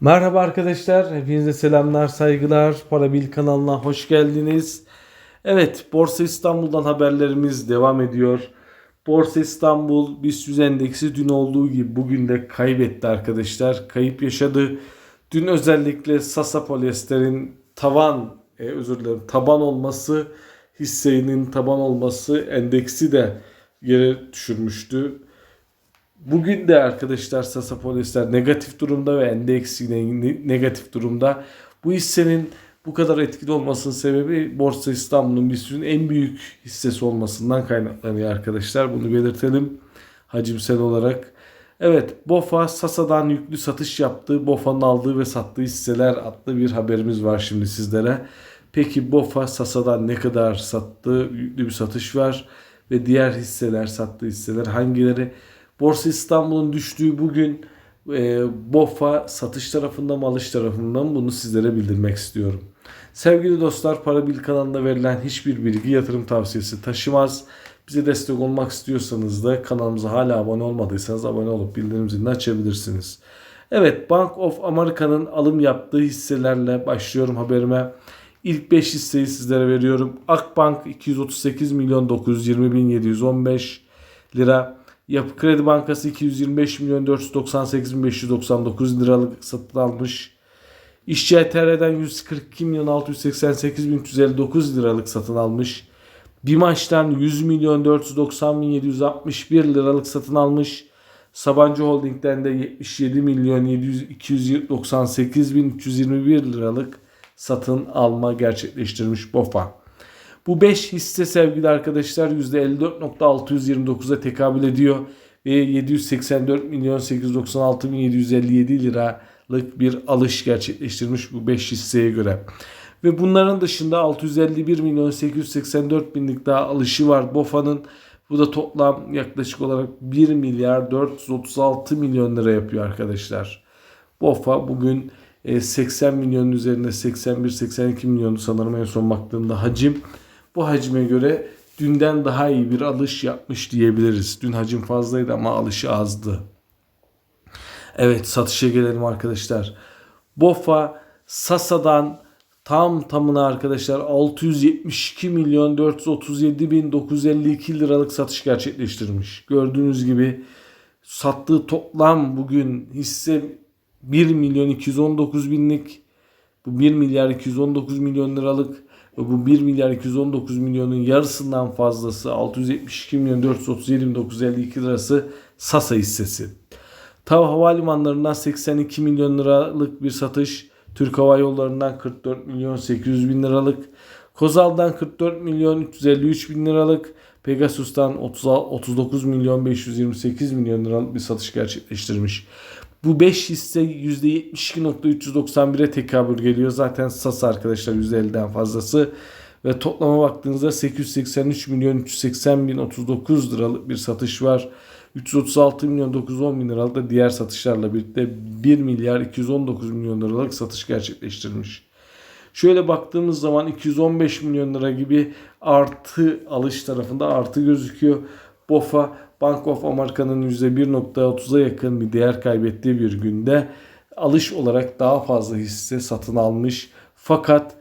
Merhaba arkadaşlar, hepinize selamlar, saygılar. Parabil kanalına hoş geldiniz. Evet, Borsa İstanbul'dan haberlerimiz devam ediyor. Borsa İstanbul BIST 100 endeksi dün olduğu gibi bugün de kaybetti arkadaşlar. Kayıp yaşadı. Dün özellikle Sasa Polyester'in tavan, e, özür dilerim, taban olması, hissenin taban olması endeksi de yere düşürmüştü. Bugün de arkadaşlar Sasa Polyester negatif durumda ve endeks negatif durumda. Bu hissenin bu kadar etkili olmasının sebebi Borsa İstanbul'un BIST'in en büyük hissesi olmasından kaynaklanıyor arkadaşlar. Bunu belirtelim hacimsel olarak. Evet BOFA Sasa'dan yüklü satış yaptı. BOFA'nın aldığı ve sattığı hisseler adlı bir haberimiz var şimdi sizlere. Peki BOFA Sasa'dan ne kadar sattı? Yüklü bir satış var. Ve diğer hisseler sattığı hisseler hangileri? Borsa İstanbul'un düştüğü bugün e, BOFA satış tarafından mı alış tarafından mı bunu sizlere bildirmek istiyorum. Sevgili dostlar Parabil kanalında verilen hiçbir bilgi yatırım tavsiyesi taşımaz. Bize destek olmak istiyorsanız da kanalımıza hala abone olmadıysanız abone olup bildirim zilini açabilirsiniz. Evet Bank of America'nın alım yaptığı hisselerle başlıyorum haberime. İlk 5 hisseyi sizlere veriyorum. Akbank 238 milyon 920 bin 715 lira. Yapı Kredi Bankası 225 milyon 498 bin 599 liralık satın almış. İşçi TR'den 142 milyon 688 bin 359 liralık satın almış. Bimaş'tan 100 milyon 490 bin 761 liralık satın almış. Sabancı Holding'den de 77 milyon 700 298 bin 321 liralık satın alma gerçekleştirmiş BOFA. Bu 5 hisse sevgili arkadaşlar %54.629'a tekabül ediyor ve 784 milyon 896 bin 757 liralık bir alış gerçekleştirmiş bu 5 hisseye göre. Ve bunların dışında 651 milyon 884 binlik daha alışı var BOFA'nın. Bu da toplam yaklaşık olarak 1 milyar 436 milyon lira yapıyor arkadaşlar. BOFA bugün e, 80 milyonun üzerinde 81-82 milyonu sanırım en son baktığımda hacim. Bu hacime göre dünden daha iyi bir alış yapmış diyebiliriz. Dün hacim fazlaydı ama alışı azdı. Evet satışa gelelim arkadaşlar. BOFA Sasa'dan tam tamına arkadaşlar 672 milyon 437 bin 952 liralık satış gerçekleştirmiş. Gördüğünüz gibi sattığı toplam bugün hisse 1 milyon 219 binlik bu 1 milyar 219 milyon liralık bu 1 milyar 219 milyonun yarısından fazlası 672 milyon 437 bin 952 lirası Sasa hissesi. TAV havalimanlarından 82 milyon liralık bir satış. Türk Hava Yolları'ndan 44 milyon 800 bin liralık. Kozal'dan 44 milyon 353 bin liralık. Pegasus'tan 30 39 milyon 528 milyon liralık bir satış gerçekleştirmiş. Bu 5 hisse %72.391'e tekabül geliyor. Zaten SAS arkadaşlar %50'den fazlası. Ve toplama baktığınızda 883 milyon 380 bin 39 liralık bir satış var. 336 milyon 910 bin liralık da diğer satışlarla birlikte 1 milyar 219 milyon liralık satış gerçekleştirmiş. Şöyle baktığımız zaman 215 milyon lira gibi artı alış tarafında artı gözüküyor. BOFA Bank of America'nın %1.30'a yakın bir değer kaybettiği bir günde alış olarak daha fazla hisse satın almış. Fakat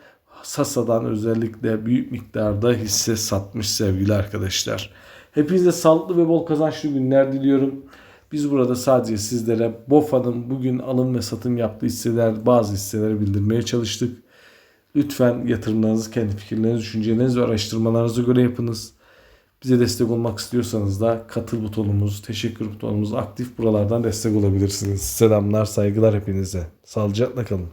Sasa'dan özellikle büyük miktarda hisse satmış sevgili arkadaşlar. Hepinize sağlıklı ve bol kazançlı günler diliyorum. Biz burada sadece sizlere BOFA'nın bugün alım ve satım yaptığı hisseler, bazı hisseleri bildirmeye çalıştık. Lütfen yatırımlarınızı, kendi fikirlerinizi, düşüncelerinizi ve araştırmalarınıza göre yapınız. Bize destek olmak istiyorsanız da katıl butonumuz, teşekkür butonumuz aktif. Buralardan destek olabilirsiniz. Selamlar, saygılar hepinize. Sağlıcakla kalın.